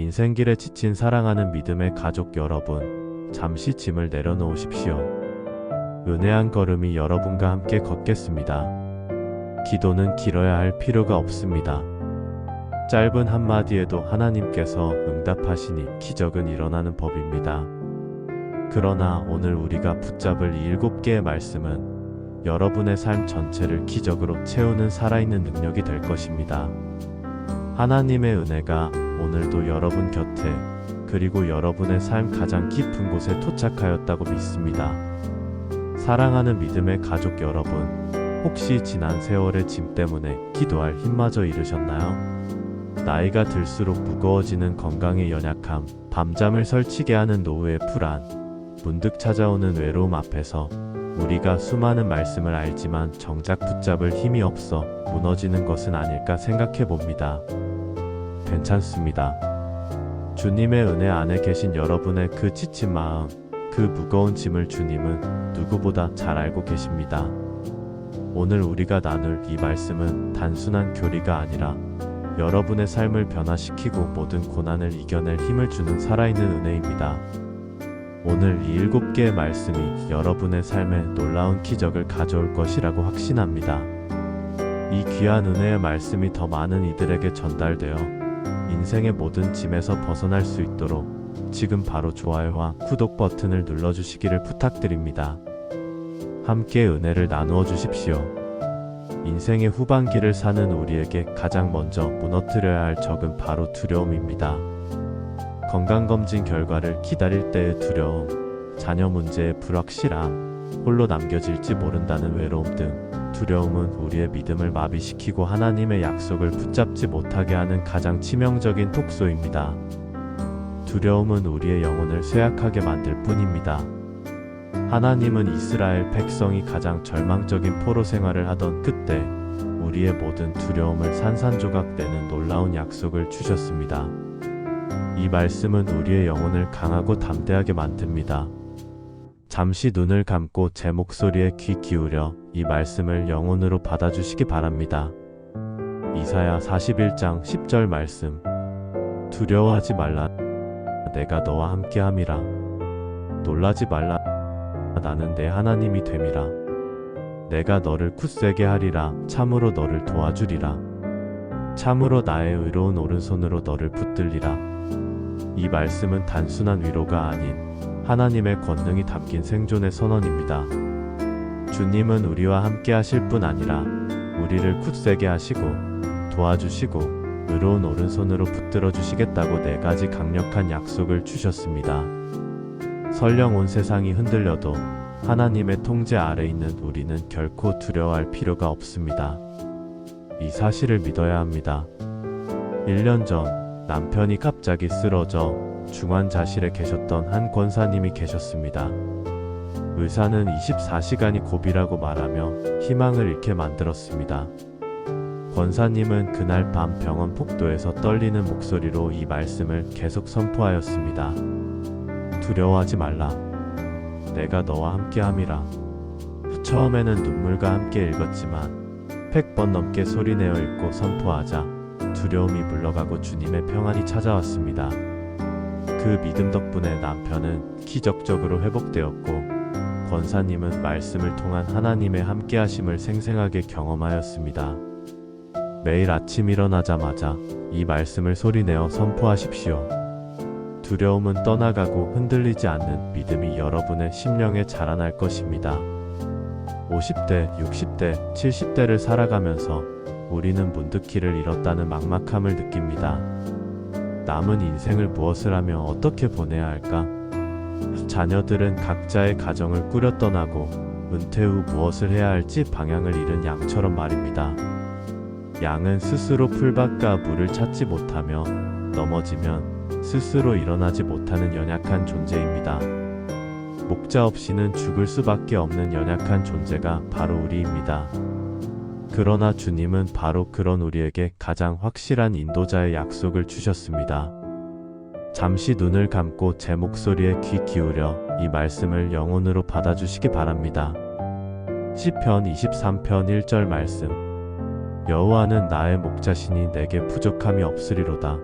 인생길에 지친 사랑하는 믿음의 가족 여러분, 잠시 짐을 내려놓으십시오. 은혜한 걸음이 여러분과 함께 걷겠습니다. 기도는 길어야 할 필요가 없습니다. 짧은 한마디에도 하나님께서 응답하시니 기적은 일어나는 법입니다. 그러나 오늘 우리가 붙잡을 이 일곱 개의 말씀은 여러분의 삶 전체를 기적으로 채우는 살아있는 능력이 될 것입니다. 하나님의 은혜가 오늘도 여러분 곁에 그리고 여러분의 삶 가장 깊은 곳에 도착하였다고 믿습니다. 사랑하는 믿음의 가족 여러분, 혹시 지난 세월의 짐 때문에 기도할 힘마저 잃으셨나요? 나이가 들수록 무거워지는 건강의 연약함, 밤잠을 설치게 하는 노후의 불안, 문득 찾아오는 외로움 앞에서 우리가 수많은 말씀을 알지만 정작 붙잡을 힘이 없어 무너지는 것은 아닐까 생각해 봅니다. 괜찮습니다. 주님의 은혜 안에 계신 여러분의 그 지친 마음, 그 무거운 짐을 주님은 누구보다 잘 알고 계십니다. 오늘 우리가 나눌 이 말씀은 단순한 교리가 아니라 여러분의 삶을 변화시키고 모든 고난을 이겨낼 힘을 주는 살아있는 은혜입니다. 오늘 이 일곱 개의 말씀이 여러분의 삶에 놀라운 기적을 가져올 것이라고 확신합니다. 이 귀한 은혜의 말씀이 더 많은 이들에게 전달되어 인생의 모든 짐에서 벗어날 수 있도록 지금 바로 좋아요와 구독 버튼을 눌러주시기를 부탁드립니다. 함께 은혜를 나누어 주십시오. 인생의 후반기를 사는 우리에게 가장 먼저 무너뜨려야 할 적은 바로 두려움입니다. 건강검진 결과를 기다릴 때의 두려움, 자녀 문제의 불확실함, 홀로 남겨질지 모른다는 외로움 등 두려움은 우리의 믿음을 마비시키고 하나님의 약속을 붙잡지 못하게 하는 가장 치명적인 독소입니다. 두려움은 우리의 영혼을 쇠약하게 만들 뿐입니다. 하나님은 이스라엘 백성이 가장 절망적인 포로 생활을 하던 그때 우리의 모든 두려움을 산산조각 내는 놀라운 약속을 주셨습니다. 이 말씀은 우리의 영혼을 강하고 담대하게 만듭니다. 잠시 눈을 감고 제 목소리에 귀 기울여 이 말씀을 영혼으로 받아주시기 바랍니다. 이사야 41장 10절 말씀. 두려워하지 말라. 내가 너와 함께 함이라. 놀라지 말라. 나는 내 하나님이 됨이라. 내가 너를 굳세게 하리라. 참으로 너를 도와주리라. 참으로 나의 의로운 오른손으로 너를 붙들리라. 이 말씀은 단순한 위로가 아닌 하나님의 권능이 담긴 생존의 선언입니다. 주님은 우리와 함께 하실 뿐 아니라 우리를 굳세게 하시고 도와주시고 의로운 오른손으로 붙들어 주시겠다고 네 가지 강력한 약속을 주셨습니다. 설령 온 세상이 흔들려도 하나님의 통제 아래 있는 우리는 결코 두려워할 필요가 없습니다. 이 사실을 믿어야 합니다. 1년 전 남편이 갑자기 쓰러져 중환자실에 계셨던 한 권사님이 계셨습니다. 의사는 24시간이 고비라고 말하며 희망을 잃게 만들었습니다. 권사님은 그날 밤 병원 복도에서 떨리는 목소리로 이 말씀을 계속 선포하였습니다. 두려워하지 말라. 내가 너와 함께 함이라. 처음에는 눈물과 함께 읽었지만 100번 넘게 소리내어 읽고 선포하자 두려움이 물러가고 주님의 평안이 찾아왔습니다. 그 믿음 덕분에 남편은 기적적으로 회복되었고 권사님은 말씀을 통한 하나님의 함께하심을 생생하게 경험하였습니다. 매일 아침 일어나자마자 이 말씀을 소리내어 선포하십시오. 두려움은 떠나가고 흔들리지 않는 믿음이 여러분의 심령에 자라날 것입니다. 50대, 60대, 70대를 살아가면서 우리는 문득 길을 잃었다는 막막함을 느낍니다. 남은 인생을 무엇을 하며 어떻게 보내야 할까? 자녀들은 각자의 가정을 꾸려 떠나고 은퇴 후 무엇을 해야 할지 방향을 잃은 양처럼 말입니다. 양은 스스로 풀밭과 물을 찾지 못하며 넘어지면 스스로 일어나지 못하는 연약한 존재입니다. 목자 없이는 죽을 수밖에 없는 연약한 존재가 바로 우리입니다. 그러나 주님은 바로 그런 우리에게 가장 확실한 인도자의 약속을 주셨습니다. 잠시 눈을 감고 제 목소리에 귀 기울여 이 말씀을 영혼으로 받아주시기 바랍니다. 시편 23편 1절 말씀 여호와는 나의 목자시니 내게 부족함이 없으리로다.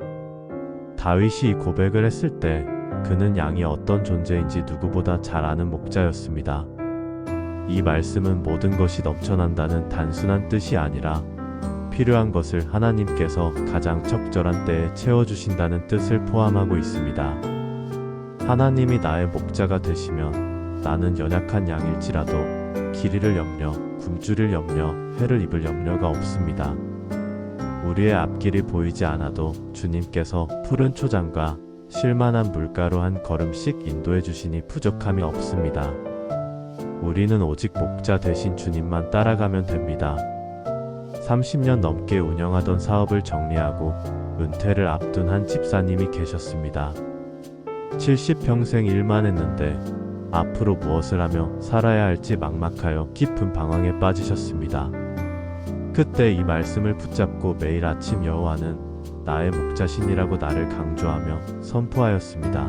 다윗이 이 고백을 했을 때 그는 양이 어떤 존재인지 누구보다 잘 아는 목자였습니다. 이 말씀은 모든 것이 넘쳐난다는 단순한 뜻이 아니라 필요한 것을 하나님께서 가장 적절한 때에 채워주신다는 뜻을 포함하고 있습니다. 하나님이 나의 목자가 되시면 나는 연약한 양일지라도 길이를 염려, 굶주릴 염려, 해를 입을 염려가 없습니다. 우리의 앞길이 보이지 않아도 주님께서 푸른 초장과 실만한 물가로 한 걸음씩 인도해 주시니 부족함이 없습니다. 우리는 오직 목자 대신 주님만 따라가면 됩니다. 30년 넘게 운영하던 사업을 정리하고 은퇴를 앞둔 한 집사님이 계셨습니다. 70평생 일만 했는데 앞으로 무엇을 하며 살아야 할지 막막하여 깊은 방황에 빠지셨습니다. 그때 이 말씀을 붙잡고 매일 아침 여호와는 나의 목자신이라고 나를 강조하며 선포하였습니다.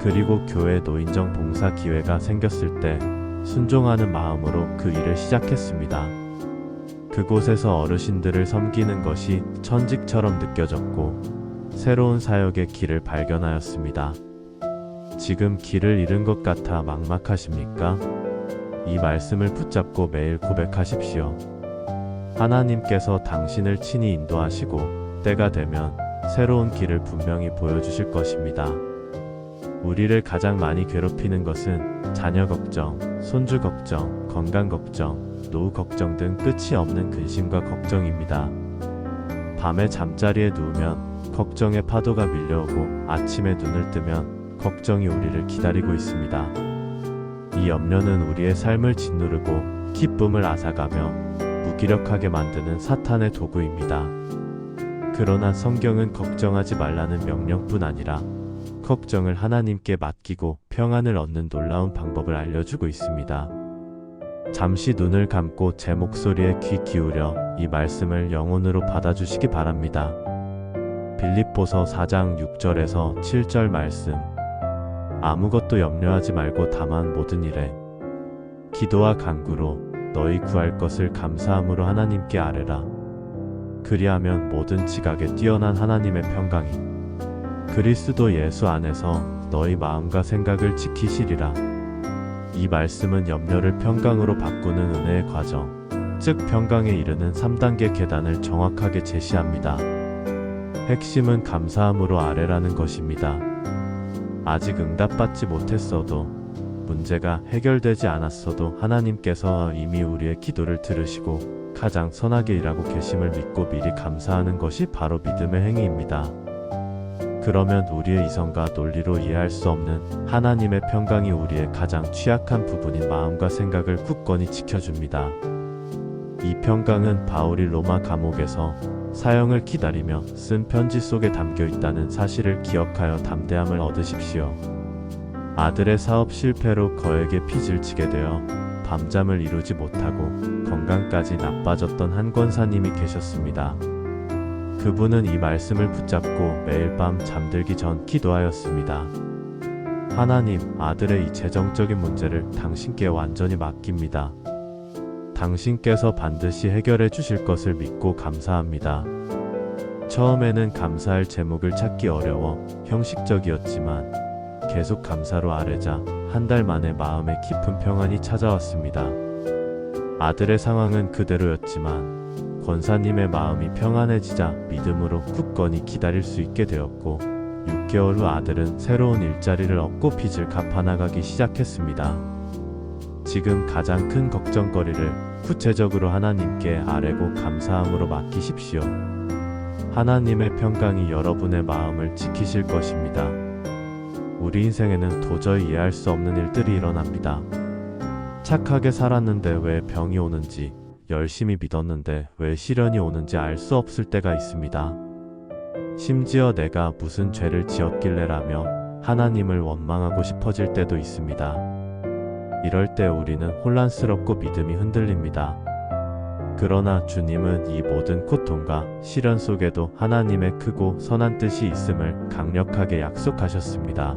그리고 교회 노인정 봉사 기회가 생겼을 때 순종하는 마음으로 그 일을 시작했습니다. 그곳에서 어르신들을 섬기는 것이 천직처럼 느껴졌고 새로운 사역의 길을 발견하였습니다. 지금 길을 잃은 것 같아 막막하십니까? 이 말씀을 붙잡고 매일 고백하십시오. 하나님께서 당신을 친히 인도하시고 때가 되면 새로운 길을 분명히 보여주실 것입니다. 우리를 가장 많이 괴롭히는 것은 자녀 걱정, 손주 걱정, 건강 걱정, 노후 걱정 등 끝이 없는 근심과 걱정입니다. 밤에 잠자리에 누우면 걱정의 파도가 밀려오고 아침에 눈을 뜨면 걱정이 우리를 기다리고 있습니다. 이 염려는 우리의 삶을 짓누르고 기쁨을 앗아가며 무기력하게 만드는 사탄의 도구입니다. 그러나 성경은 걱정하지 말라는 명령뿐 아니라 걱정을 하나님께 맡기고 평안을 얻는 놀라운 방법을 알려주고 있습니다. 잠시 눈을 감고 제 목소리에 귀 기울여 이 말씀을 영혼으로 받아주시기 바랍니다. 빌립보서 4장 6절에서 7절 말씀. 아무것도 염려하지 말고 다만 모든 일에 기도와 간구로 너희 구할 것을 감사함으로 하나님께 아뢰라. 그리하면 모든 지각에 뛰어난 하나님의 평강이 그리스도 예수 안에서 너희 마음과 생각을 지키시리라. 이 말씀은 염려를 평강으로 바꾸는 은혜의 과정, 즉 평강에 이르는 3단계 계단을 정확하게 제시합니다. 핵심은 감사함으로 아래라는 것입니다. 아직 응답받지 못했어도 문제가 해결되지 않았어도 하나님께서 이미 우리의 기도를 들으시고 가장 선하게 일하고 계심을 믿고 미리 감사하는 것이 바로 믿음의 행위입니다. 그러면 우리의 이성과 논리로 이해할 수 없는 하나님의 평강이 우리의 가장 취약한 부분인 마음과 생각을 굳건히 지켜줍니다. 이 평강은 바울이 로마 감옥에서 사형을 기다리며 쓴 편지 속에 담겨 있다는 사실을 기억하여 담대함을 얻으십시오. 아들의 사업 실패로 거액의 빚을 지게 되어 밤잠을 이루지 못하고 건강까지 나빠졌던 한 권사님이 계셨습니다. 그분은 이 말씀을 붙잡고 매일 밤 잠들기 전 기도하였습니다. 하나님, 아들의 이 재정적인 문제를 당신께 완전히 맡깁니다. 당신께서 반드시 해결해 주실 것을 믿고 감사합니다. 처음에는 감사할 제목을 찾기 어려워 형식적이었지만 계속 감사로 아뢰자 한 달 만에 마음에 깊은 평안이 찾아왔습니다. 아들의 상황은 그대로였지만 권사님의 마음이 평안해지자 믿음으로 굳건히 기다릴 수 있게 되었고 6개월 후 아들은 새로운 일자리를 얻고 빚을 갚아나가기 시작했습니다. 지금 가장 큰 걱정거리를 구체적으로 하나님께 아뢰고 감사함으로 맡기십시오. 하나님의 평강이 여러분의 마음을 지키실 것입니다. 우리 인생에는 도저히 이해할 수 없는 일들이 일어납니다. 착하게 살았는데 왜 병이 오는지, 열심히 믿었는데 왜 시련이 오는지 알 수 없을 때가 있습니다. 심지어 내가 무슨 죄를 지었길래라며 하나님을 원망하고 싶어질 때도 있습니다. 이럴 때 우리는 혼란스럽고 믿음이 흔들립니다. 그러나 주님은 이 모든 고통과 시련 속에도 하나님의 크고 선한 뜻이 있음을 강력하게 약속하셨습니다.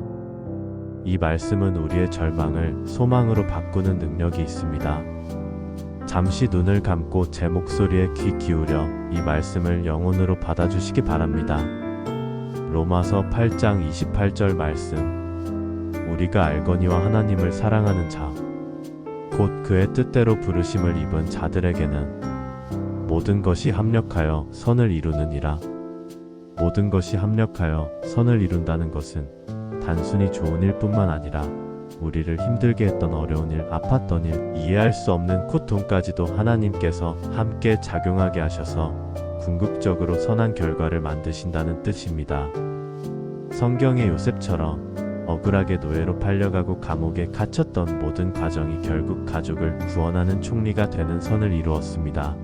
이 말씀은 우리의 절망을 소망으로 바꾸는 능력이 있습니다. 잠시 눈을 감고 제 목소리에 귀 기울여 이 말씀을 영혼으로 받아주시기 바랍니다. 로마서 8장 28절 말씀. 우리가 알거니와 하나님을 사랑하는 자, 곧 그의 뜻대로 부르심을 입은 자들에게는 모든 것이 합력하여 선을 이루느니라. 모든 것이 합력하여 선을 이룬다는 것은 단순히 좋은 일뿐만 아니라 우리를 힘들게 했던 어려운 일, 아팠던 일, 이해할 수 없는 고통까지도 하나님께서 함께 작용하게 하셔서 궁극적으로 선한 결과를 만드신다는 뜻입니다. 성경의 요셉처럼 억울하게 노예로 팔려가고 감옥에 갇혔던 모든 과정이 결국 가족을 구원하는 총리가 되는 선을 이루었습니다.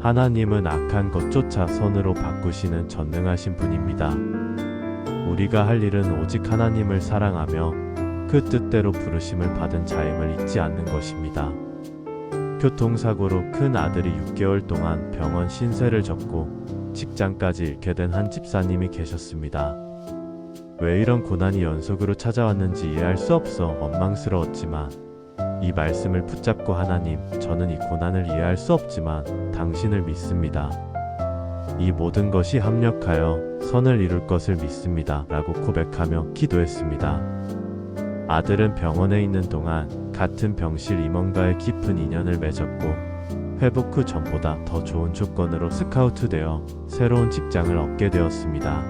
하나님은 악한 것조차 선으로 바꾸시는 전능하신 분입니다. 우리가 할 일은 오직 하나님을 사랑하며 그 뜻대로 부르심을 받은 자임을 잊지 않는 것입니다. 교통사고로 큰 아들이 6개월 동안 병원 신세를 졌고 직장까지 잃게 된 한 집사님이 계셨습니다. 왜 이런 고난이 연속으로 찾아왔는지 이해할 수 없어 원망스러웠지만 이 말씀을 붙잡고 하나님, 저는 이 고난을 이해할 수 없지만 당신을 믿습니다. 이 모든 것이 합력하여 선을 이룰 것을 믿습니다. 라고 고백하며 기도했습니다. 아들은 병원에 있는 동안 같은 병실 임원과의 깊은 인연을 맺었고 회복 후 전보다 더 좋은 조건으로 스카우트되어 새로운 직장을 얻게 되었습니다.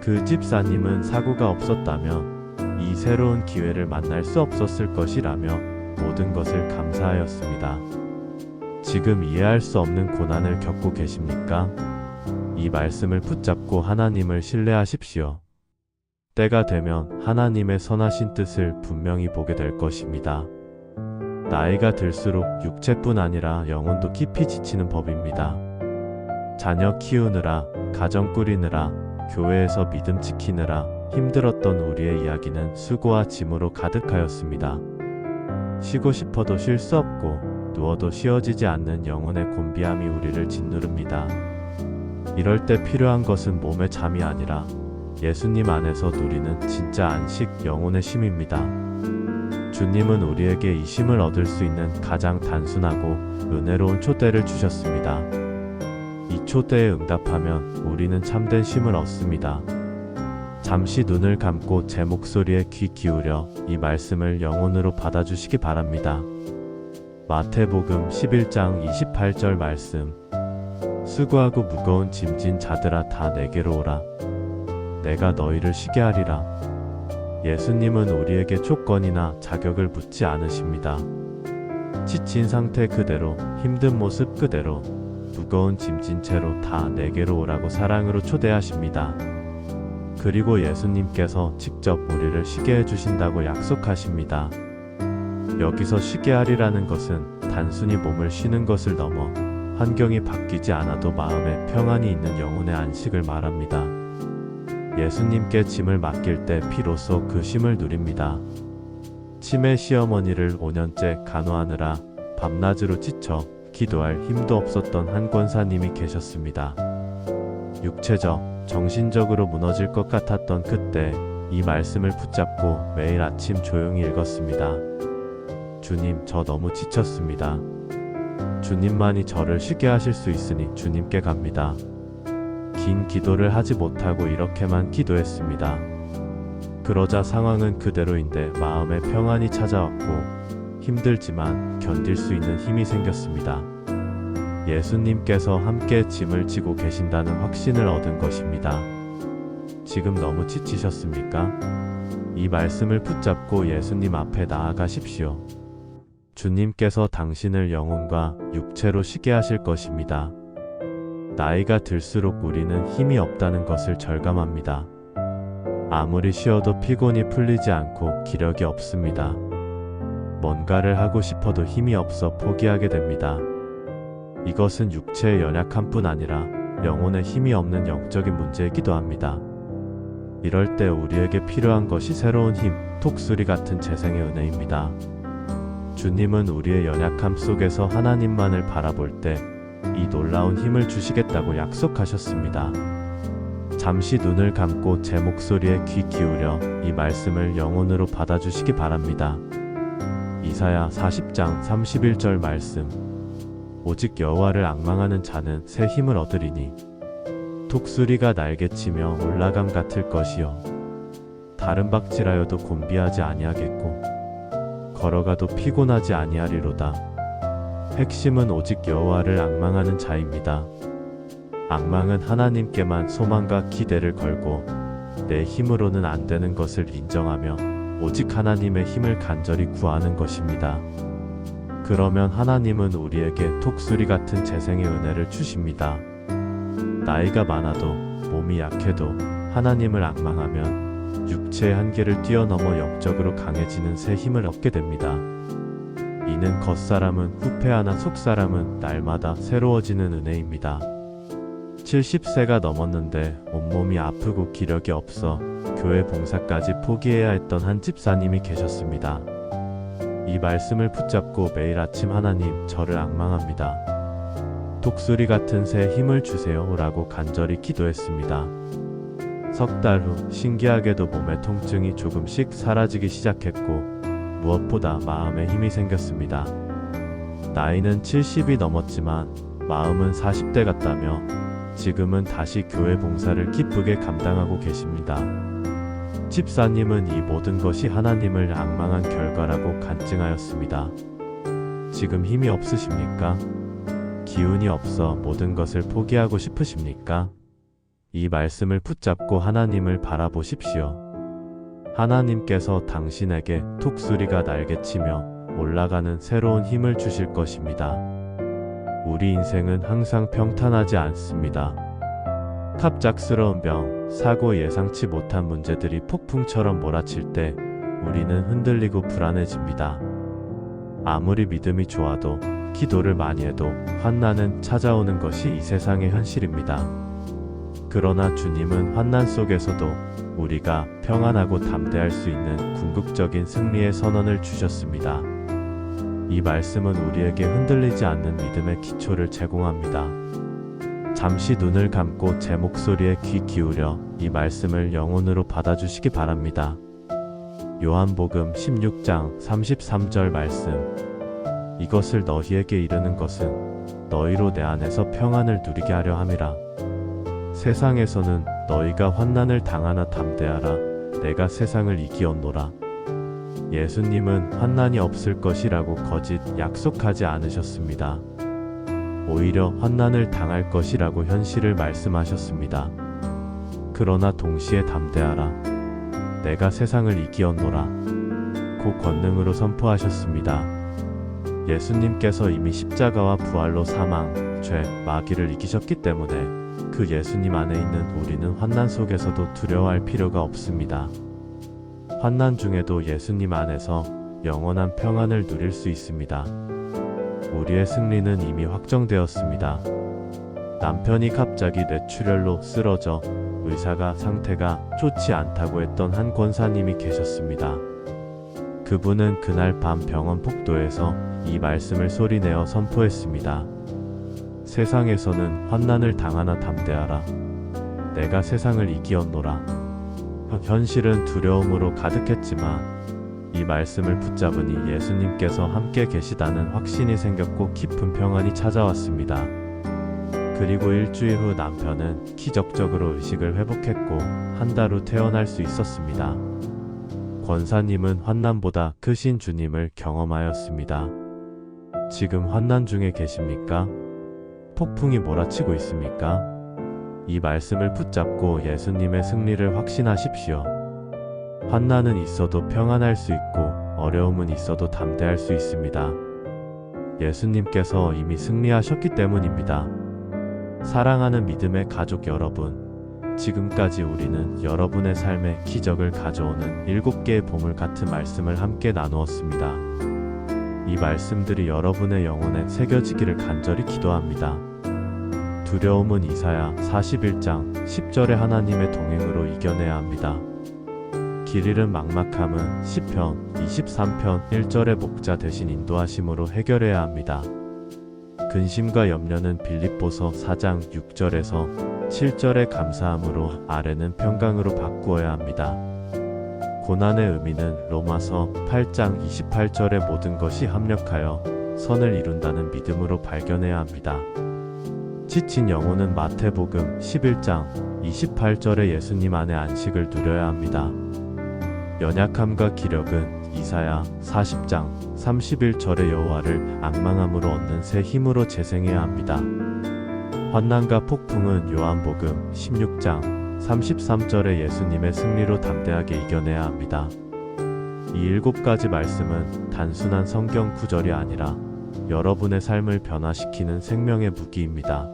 그 집사님은 사고가 없었다면 이 새로운 기회를 만날 수 없었을 것이라며 모든 것을 감사하였습니다. 지금 이해할 수 없는 고난을 겪고 계십니까? 이 말씀을 붙잡고 하나님을 신뢰하십시오. 때가 되면 하나님의 선하신 뜻을 분명히 보게 될 것입니다. 나이가 들수록 육체뿐 아니라 영혼도 깊이 지치는 법입니다. 자녀 키우느라, 가정 꾸리느라, 교회에서 믿음 지키느라 힘들었던 우리의 이야기는 수고와 짐으로 가득하였습니다. 쉬고 싶어도 쉴 수 없고 누워도 쉬어지지 않는 영혼의 곤비함이 우리를 짓누릅니다. 이럴 때 필요한 것은 몸의 잠이 아니라 예수님 안에서 누리는 진짜 안식 영혼의 쉼입니다. 주님은 우리에게 이 쉼을 얻을 수 있는 가장 단순하고 은혜로운 초대를 주셨습니다. 이 초대에 응답하면 우리는 참된 쉼을 얻습니다. 잠시 눈을 감고 제 목소리에 귀 기울여 이 말씀을 영혼으로 받아주시기 바랍니다. 마태복음 11장 28절 말씀. 수고하고 무거운 짐진 자들아 다 내게로 오라. 내가 너희를 쉬게 하리라. 예수님은 우리에게 조건이나 자격을 묻지 않으십니다. 지친 상태 그대로, 힘든 모습 그대로, 무거운 짐진 채로 다 내게로 오라고 사랑으로 초대하십니다. 그리고 예수님께서 직접 우리를 쉬게 해주신다고 약속하십니다. 여기서 쉬게 하리라는 것은 단순히 몸을 쉬는 것을 넘어 환경이 바뀌지 않아도 마음에 평안이 있는 영혼의 안식을 말합니다. 예수님께 짐을 맡길 때 비로소 그 쉼을 누립니다. 치매 시어머니를 5년째 간호하느라 밤낮으로 지쳐 기도할 힘도 없었던 한 권사님이 계셨습니다. 육체적, 정신적으로 무너질 것 같았던 그때 이 말씀을 붙잡고 매일 아침 조용히 읽었습니다. 주님, 저 너무 지쳤습니다. 주님만이 저를 쉬게 하실 수 있으니 주님께 갑니다. 긴 기도를 하지 못하고 이렇게만 기도했습니다. 그러자 상황은 그대로인데 마음에 평안이 찾아왔고 힘들지만 견딜 수 있는 힘이 생겼습니다. 예수님께서 함께 짐을 지고 계신다는 확신을 얻은 것입니다. 지금 너무 지치셨습니까? 이 말씀을 붙잡고 예수님 앞에 나아가십시오. 주님께서 당신을 영혼과 육체로 쉬게 하실 것입니다. 나이가 들수록 우리는 힘이 없다는 것을 절감합니다. 아무리 쉬어도 피곤이 풀리지 않고 기력이 없습니다. 뭔가를 하고 싶어도 힘이 없어 포기하게 됩니다. 이것은 육체의 연약함 뿐 아니라 영혼의 힘이 없는 영적인 문제이기도 합니다. 이럴 때 우리에게 필요한 것이 새로운 힘, 톡수리 같은 재생의 은혜입니다. 주님은 우리의 연약함 속에서 하나님만을 바라볼 때 이 놀라운 힘을 주시겠다고 약속하셨습니다. 잠시 눈을 감고 제 목소리에 귀 기울여 이 말씀을 영혼으로 받아주시기 바랍니다. 이사야 40장 31절 말씀. 오직 여호와를 악망하는 자는 새 힘을 얻으리니 독수리가 날개치며 올라감 같을 것이요 다른 박질하여도 곤비하지 아니하겠고 걸어가도 피곤하지 아니하리로다 핵심은 오직 여호와를 악망하는 자입니다 악망은 하나님께만 소망과 기대를 걸고 내 힘으로는 안 되는 것을 인정하며 오직 하나님의 힘을 간절히 구하는 것입니다. 그러면 하나님은 우리에게 독수리 같은 재생의 은혜를 주십니다. 나이가 많아도 몸이 약해도 하나님을 악망하면 육체의 한계를 뛰어넘어 영적으로 강해지는 새 힘을 얻게 됩니다. 이는 겉사람은 후패하나 속사람은 날마다 새로워지는 은혜입니다. 70세가 넘었는데 온몸이 아프고 기력이 없어 교회 봉사까지 포기해야 했던 한 집사님이 계셨습니다. 이 말씀을 붙잡고 매일 아침 하나님 저를 악망합니다. 독수리 같은 새 힘을 주세요 라고 간절히 기도했습니다. 석 달 후 신기하게도 몸의 통증이 조금씩 사라지기 시작했고 무엇보다 마음에 힘이 생겼습니다. 나이는 70이 넘었지만 마음은 40대 같다며 지금은 다시 교회 봉사를 기쁘게 감당하고 계십니다. 집사님은 이 모든 것이 하나님을 악망한 결과라고 간증하였습니다. 지금 힘이 없으십니까? 기운이 없어 모든 것을 포기하고 싶으십니까? 이 말씀을 붙잡고 하나님을 바라보십시오. 하나님께서 당신에게 톡수리가 날개치며 올라가는 새로운 힘을 주실 것입니다. 우리 인생은 항상 평탄하지 않습니다. 갑작스러운 병, 사고 예상치 못한 문제들이 폭풍처럼 몰아칠 때 우리는 흔들리고 불안해집니다. 아무리 믿음이 좋아도 기도를 많이 해도 환난은 찾아오는 것이 이 세상의 현실입니다. 그러나 주님은 환난 속에서도 우리가 평안하고 담대할 수 있는 궁극적인 승리의 선언을 주셨습니다. 이 말씀은 우리에게 흔들리지 않는 믿음의 기초를 제공합니다. 잠시 눈을 감고 제 목소리에 귀 기울여 이 말씀을 영혼으로 받아주시기 바랍니다. 요한복음 16장 33절 말씀. 이것을 너희에게 이르는 것은 너희로 내 안에서 평안을 누리게 하려 함이라. 세상에서는 너희가 환난을 당하나 담대하라. 내가 세상을 이기었노라. 예수님은 환난이 없을 것이라고 거짓 약속하지 않으셨습니다. 오히려 환난을 당할 것이라고 현실을 말씀하셨습니다. 그러나 동시에 담대하라. 내가 세상을 이기었노라. 고 권능으로 선포하셨습니다. 예수님께서 이미 십자가와 부활로 사망, 죄, 마귀를 이기셨기 때문에 그 예수님 안에 있는 우리는 환난 속에서도 두려워할 필요가 없습니다. 환난 중에도 예수님 안에서 영원한 평안을 누릴 수 있습니다. 우리의 승리는 이미 확정되었습니다. 남편이 갑자기 뇌출혈로 쓰러져 의사가 상태가 좋지 않다고 했던 한 권사님이 계셨습니다. 그분은 그날 밤 병원 복도에서 이 말씀을 소리내어 선포했습니다. 세상에서는 환난을 당하나 담대하라. 내가 세상을 이기었노라. 현실은 두려움으로 가득했지만 이 말씀을 붙잡으니 예수님께서 함께 계시다는 확신이 생겼고 깊은 평안이 찾아왔습니다. 그리고 일주일 후 남편은 기적적으로 의식을 회복했고 한 달후 태어날 수 있었습니다. 권사님은 환난보다 크신 주님을 경험하였습니다. 지금 환난 중에 계십니까? 폭풍이 몰아치고 있습니까? 이 말씀을 붙잡고 예수님의 승리를 확신하십시오. 환난은 있어도 평안할 수 있고 어려움은 있어도 담대할 수 있습니다. 예수님께서 이미 승리하셨기 때문입니다. 사랑하는 믿음의 가족 여러분, 지금까지 우리는 여러분의 삶에 기적을 가져오는 일곱 개의 보물 같은 말씀을 함께 나누었습니다. 이 말씀들이 여러분의 영혼에 새겨지기를 간절히 기도합니다. 두려움은 이사야 41장 10절의 하나님의 동행으로 이겨내야 합니다. 길 잃은 막막함은 시편 23편 1절의 목자 대신 인도하심으로 해결해야 합니다. 근심과 염려는 빌립보서 4장 6절에서 7절의 감사함으로 아래는 평강으로 바꾸어야 합니다. 고난의 의미는 로마서 8장 28절의 모든 것이 합력하여 선을 이룬다는 믿음으로 발견해야 합니다. 지친 영혼은 마태복음 11장 28절의 예수님 안에 안식을 누려야 합니다. 연약함과 기력은 이사야 40장 31절의 여호와를 악망함으로 얻는 새 힘으로 재생해야 합니다. 환난과 폭풍은 요한복음 16장 33절의 예수님의 승리로 담대하게 이겨내야 합니다. 이 일곱 가지 말씀은 단순한 성경 구절이 아니라 여러분의 삶을 변화시키는 생명의 무기입니다.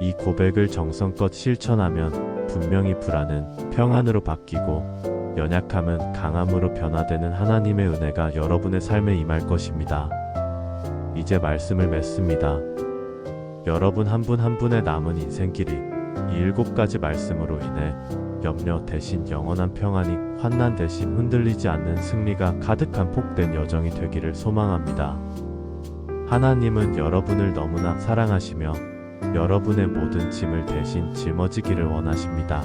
이 고백을 정성껏 실천하면 분명히 불안은 평안으로 바뀌고 연약함은 강함으로 변화되는 하나님의 은혜가 여러분의 삶에 임할 것입니다. 이제 말씀을 맺습니다. 여러분 한 분한 분의 남은 인생길이 이 일곱 가지 말씀으로 인해 염려 대신 영원한 평안이 환난 대신 흔들리지 않는 승리가 가득한 복된 여정이 되기를 소망합니다. 하나님은 여러분을 너무나 사랑하시며 여러분의 모든 짐을 대신 짊어지기를 원하십니다.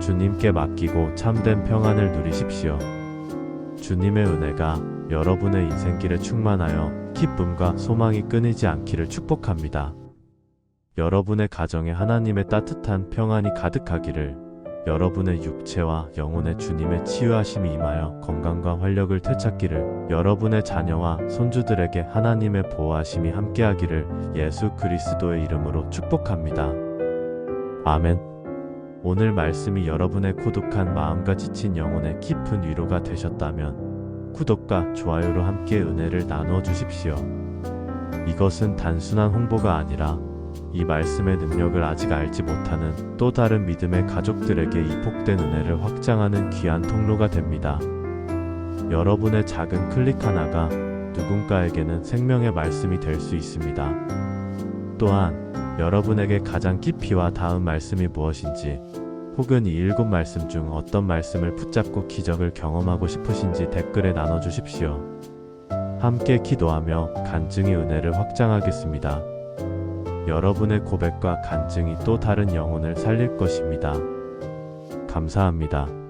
주님께 맡기고 참된 평안을 누리십시오. 주님의 은혜가 여러분의 인생길에 충만하여 기쁨과 소망이 끊이지 않기를 축복합니다. 여러분의 가정에 하나님의 따뜻한 평안이 가득하기를 여러분의 육체와 영혼의 주님의 치유하심이 임하여 건강과 활력을 되찾기를 여러분의 자녀와 손주들에게 하나님의 보호하심이 함께하기를 예수 그리스도의 이름으로 축복합니다. 아멘. 오늘 말씀이 여러분의 고독한 마음과 지친 영혼의 깊은 위로가 되셨다면 구독과 좋아요로 함께 은혜를 나누어 주십시오. 이것은 단순한 홍보가 아니라 이 말씀의 능력을 아직 알지 못하는 또 다른 믿음의 가족들에게 이 복된 은혜를 확장하는 귀한 통로가 됩니다. 여러분의 작은 클릭 하나가 누군가에게는 생명의 말씀이 될 수 있습니다. 또한 여러분에게 가장 깊이 와 닿은 말씀이 무엇인지 혹은 이 일곱 말씀 중 어떤 말씀을 붙잡고 기적을 경험하고 싶으신지 댓글에 나눠주십시오. 함께 기도하며 간증의 은혜를 확장하겠습니다. 여러분의 고백과 간증이 또 다른 영혼을 살릴 것입니다. 감사합니다.